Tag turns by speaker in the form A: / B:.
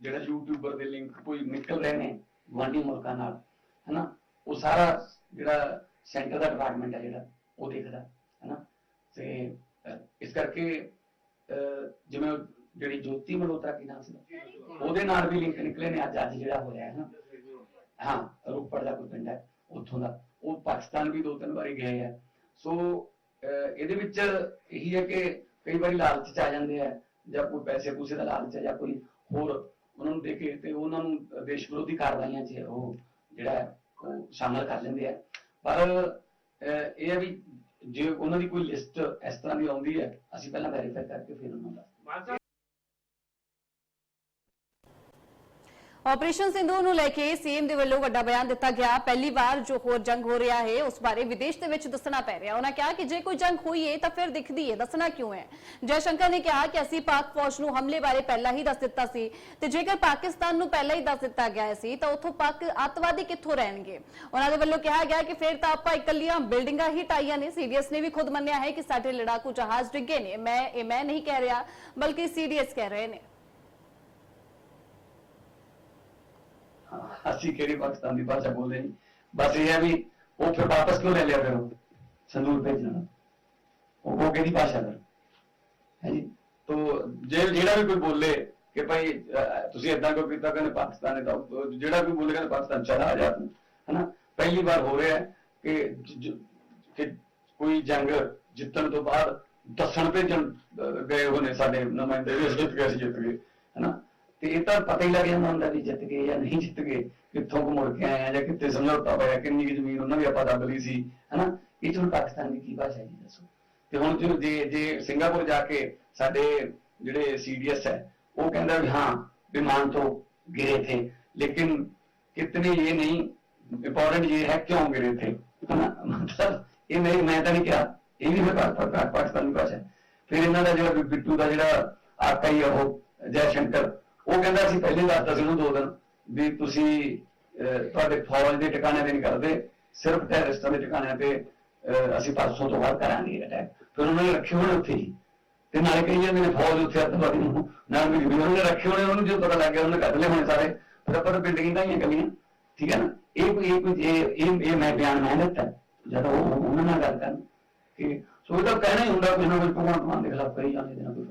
A: ਜਿਹੜਾ ਯੂਟਿਊਬਰ ਦੇ ਲਿੰਕ ਕੋਈ ਨਿਕਲ ਰਹੇ ਨੇ ਗੁਆਂਢੀ ਮੁਲਕਾਂ ਨਾਲ ਹਨਾ? ਉਹ ਸਾਰਾ ਜਿਹੜਾ ਸੈਂਟਰ ਦਾ ਡਿਪਾਰਟਮੈਂਟ ਹੈ ਜਿਹੜਾ ਉਹ ਦੇਖਦਾ ਹਨਾ? ਤੇ ਇਸ ਕਰਕੇ ਜਿਵੇਂ ਜਿਹੜੀ ਜੋਤੀ ਮਲਹੋਤਰਾ ਕੀ ਨਾਮ ਸੀ? ਉਹਦੇ ਨਾਲ ਵੀ ਲਿੰਕ ਨਿਕਲੇ ਨੇ ਅੱਜ ਅੱਜ ਜਿਹੜਾ ਹੋਇਆ ਹੈ ਨਾ ਹਾਂ ਰੋਪੜ ਦਾ ਕੋਈ ਪਿੰਡ ਹੈ ਉੱਥੋਂ ਦਾ। ਉਹ ਪਾਕਿਸਤਾਨ ਵੀ ਦੋ ਤਿੰਨ ਵਾਰੀ ਗਏ ਆ। ਸੋ ਇਹਦੇ ਵਿੱਚ ਇਹੀ ਹੈ ਕਿ ਕਈ ਵਾਰੀ ਲਾਲਚ ਚ ਆ ਜਾਂਦੇ ਆ ਜਾਂ ਕੋਈ ਪੈਸੇ ਪੂਸੇ ਦਾ ਲਾਲਚ ਹੈ ਜਾਂ ਕੋਈ ਹੋਰ ਉਹਨਾਂ ਨੂੰ ਦੇ ਕੇ ਤੇ ਉਹਨਾਂ ਨੂੰ ਦੇਸ਼ ਵਿਰੋਧੀ ਕਾਰਵਾਈਆਂ 'ਚ ਉਹ ਜਿਹੜਾ ਹੈ, ਉਹ ਸ਼ਾਮਲ ਕਰ ਲੈਂਦੇ ਆ। ਪਰ ਇਹ ਹੈ ਵੀ ਜੇ ਉਹਨਾਂ ਦੀ ਕੋਈ ਲਿਸਟ ਇਸ ਤਰ੍ਹਾਂ ਦੀ ਆਉਂਦੀ ਹੈ ਅਸੀਂ ਪਹਿਲਾਂ ਵੈਰੀਫਾਈ ਕਰਕੇ ਫਿਰ ਉਹਨਾਂ ਦਾ
B: ਆਪਰੇਸ਼ਨ ਸਿੰਧੂ ਨੂੰ ਲੈ ਕੇ ਸੀਐਮ ਦੇ ਵੱਲੋਂ ਵੱਡਾ ਬਿਆਨ ਦਿੱਤਾ ਗਿਆ। ਪਹਿਲੀ ਵਾਰ ਜੋ ਹੋਰ ਜੰਗ ਹੋ ਰਿਹਾ ਹੈ, ਉਸ ਬਾਰੇ ਵਿਦੇਸ਼ ਦੇ ਵਿੱਚ ਦੱਸਣਾ ਪੈ ਰਿਹਾ। ਉਹਨਾਂ ਕਿਹਾ ਕਿ ਜੇ ਕੋਈ ਜੰਗ ਹੋਈ ਹੈ, ਤਾਂ ਫਿਰ ਦਿਖਦੀ ਹੈ। ਦੱਸਣਾ ਕਿਉਂ ਹੈ? ਜੈ ਨੇ ਕਿਹਾ ਕਿ ਅਸੀਂ ਪਾਕ ਫੌਜ ਨੂੰ ਹਮਲੇ ਬਾਰੇ ਪਹਿਲਾਂ ਹੀ ਦੱਸ ਦਿੱਤਾ ਸੀ ਤੇ ਜੇਕਰ ਪਾਕਿਸਤਾਨ ਨੂੰ ਪਹਿਲਾਂ ਹੀ ਦੱਸ ਦਿੱਤਾ ਗਿਆ ਸੀ, ਤਾਂ ਉੱਥੋਂ ਪਾਕ ਅੱਤਵਾਦੀ ਕਿੱਥੋਂ ਰਹਿਣਗੇ? ਉਹਨਾਂ ਦੇ ਵੱਲੋਂ ਕਿਹਾ ਗਿਆ ਕਿ ਫਿਰ ਤਾਂ ਆਪਾਂ ਇਕੱਲੀਆਂ ਬਿਲਡਿੰਗਾਂ ਹੀ ਟਾਈਆਂ ਨੇ। ਸੀਡੀਐਸ ਨੇ ਵੀ ਖੁਦ ਮੰਨਿਆ ਹੈ ਕਿ ਸਾਡੇ ਲੜਾਕੂ ਜਹਾਜ਼ ਡਿੱਗੇ ਨੇ। ਮੈਂ ਇਹ ਮੈਂ ਨਹੀਂ ਕਹਿ ਰਿਹਾ, ਬਲਕਿ ਸੀਡੀਐਸ ਕਹਿ ਰਹੇ ਨੇ
A: ਹਾਂ, ਅਸੀਂ ਕਿਹੜੀ ਪਾਕਿਸਤਾਨ ਦੀ ਭਾਸ਼ਾ ਬੋਲਦੇ ਨਹੀਂ ਬਸ ਇਹ ਹੈ ਵੀ ਉਹ ਫਿਰ ਵਾਪਸ ਕਿਉਂ ਲੈ ਲਿਆ ਫਿਰ ਉਹ ਸੰਦੂਰ ਭੇਜਣਾ ਉਹ ਉਹ ਕਿਹਦੀ ਭਾਸ਼ਾ ਫਿਰ ਹੈ ਜੀ ਤੋ ਜੇ ਜਿਹੜਾ ਵੀ ਕੋਈ ਬੋਲੇ ਕਿ ਭਾਈ ਅਹ, ਤੁਸੀਂ ਇਦਾਂ ਕਿਉਂ ਕੀਤਾ ਕਹਿੰਦੇ ਪਾਕਿਸਤਾਨ ਹੈ ਤਾਂ ਉਹ ਜਿਹੜਾ ਵੀ ਬੋਲੇ ਕਹਿੰਦੇ ਪਾਕਿਸਤਾਨ ਚਲਾ ਜਾ ਤੂੰ ਹਨਾ ਪਹਿਲੀ ਵਾਰ ਹੋ ਰਿਹਾ ਹੈ ਕਿ ਜ- ਜ- ਕਿ ਕੋਈ ਜੰਗ ਜਿੱਤਣ ਤੋਂ ਬਾਅਦ ਦੱਸਣ ਭੇਜਣ ਅਹ, ਗਏ ਹੋਏ ਨੇ ਸਾਡੇ ਨੁਮਾਇੰਦੇ ਵੀ ਅਸੀਂ ਜਿੱਤ ਗਏ ਅਸੀਂ ਜਿੱਤ ਗਏ ਹਨਾ ਤੇ ਇਹ ਤਾਂ ਪਤਾ ਹੀ ਲੱਗ ਜਾਂਦਾ ਹੁੰਦਾ ਵੀ ਜਿੱਤ ਗਏ ਜਾਂ ਨਹੀਂ ਜਿੱਤ ਗਏ ਕਿੱਥੋਂ ਕੁ ਮੁੜ ਕੇ ਆਏ ਆ ਜਾਂ ਕਿੱਥੇ ਸਮਝੌਤਾ ਹੋਇਆ ਕਿੰਨੀ ਕੁ ਜ਼ਮੀਨ ਉਹਨਾਂ ਦੀ ਆਪਾਂ ਦੱਬ ਲਈ ਸੀ ਹਨਾ ਇਹ ਚ ਹੁਣ ਪਾਕਿਸਤਾਨ ਦੀ ਕੀ ਭਾਸ਼ਾ ਹੈ ਜੀ ਦੱਸੋ ਤੇ ਹੁਣ ਜੋ ਜੇ ਜੇ ਸਿੰਗਾਪੁਰ ਜਾ ਕੇ ਸਾਡੇ ਜਿਹੜੇ ਸੀਡੀਐਸ ਹੈ ਉਹ ਕਹਿੰਦਾ ਵੀ ਹਾਂ विमान तो गिरे थे लेकिन कितने ये नहीं इंपॉर्टेंट ये है क्यों गिरे थे है ना मतलब ਇਹ ਨਹੀਂ ਮੈਂ ਤਾਂ ਨਹੀਂ ਕਿਹਾ ਇਹ ਵੀ ਫਿਰ ਪਾ- ਪਾ- ਪਾ- ਪਾਕਿਸਤਾਨੀ ਭਾਸ਼ਾ ਹੈ ਫਿਰ ਇਹਨਾਂ ਦਾ ਜਿਹੜਾ ਬਿੱਟੂ ਦਾ ਜਿਹੜਾ ਆਕਾ ਹੀ ਆ ਉਹ ਕਹਿੰਦਾ ਸੀ ਪਹਿਲੇ ਦੱਸਦਾ ਸੀ ਉਹਨੂੰ ਦੋ ਦਿਨ ਵੀ ਤੁਸੀਂ ਅਹ, ਤੁਹਾਡੇ ਫੌਜ ਦੇ ਟਿਕਾਣੇ ਤੇ ਨਹੀਂ ਕਰਦੇ ਸਿਰਫ ਟੈਰਰਿਸਟਾਂ ਦੇ ਟਿਕਾਣਿਆਂ ਤੇ ਅਸੀਂ ਪਰਸੋਂ ਤੋਂ ਬਾਅਦ ਕਰਾਂਗੇ ਅਟੈਕ ਫਿਰ ਉਹਨਾਂ ਨੇ ਰੱਖੇ ਹੋਣੇ ਉੱਥੇ ਹੀ ਤੇ ਨਾਲੇ ਕਹੀ ਜਾਂਦੇ ਨੇ ਫੌਜ ਉੱਥੇ ਅੱਤਵਾਦੀ ਨੂੰ ਨਾਲ ਵੀ ਉਹਨਾਂ ਨੇ ਰੱਖੇ ਹੋਣੇ ਉਹਨੂੰ ਜਦੋਂ ਪਤਾ ਲੱਗ ਗਿਆ ਉਹਨੇ ਕੱਢ ਲਏ ਹੋਣੇ ਸਾਰੇ। ਫਿਰ ਆਪਾਂ ਤਾਂ ਬਿਲਡਿੰਗ ਤਾਂ ਹੀ ਗੱਲੀਆਂ ਠੀਕ ਹੈ ਨਾ? ਇਹ ਕੋਈ ਇਹ ਕੋਈ ਇਹ ਇਹ ਮੈਂ ਬਿਆਨ ਮੈਂ ਦਿੱਤਾ। ਜਦੋਂ ਉਹ ਉਹਨਾਂ ਨਾਲ ਗੱਲ ਕਰਨ। ਕਿ ਸੋ ਇਹ ਕਹਿਣਾ ਹੀ ਹੁੰਦਾ ਕੋਈ ਨਾ ਕੋਈ ਭਗਵੰਤ ਮਾਨ ਦੇ ਖਿਲਾਫ ਕਰੀ ਜਾਂਦੇ ਨੇ ਕੋਈ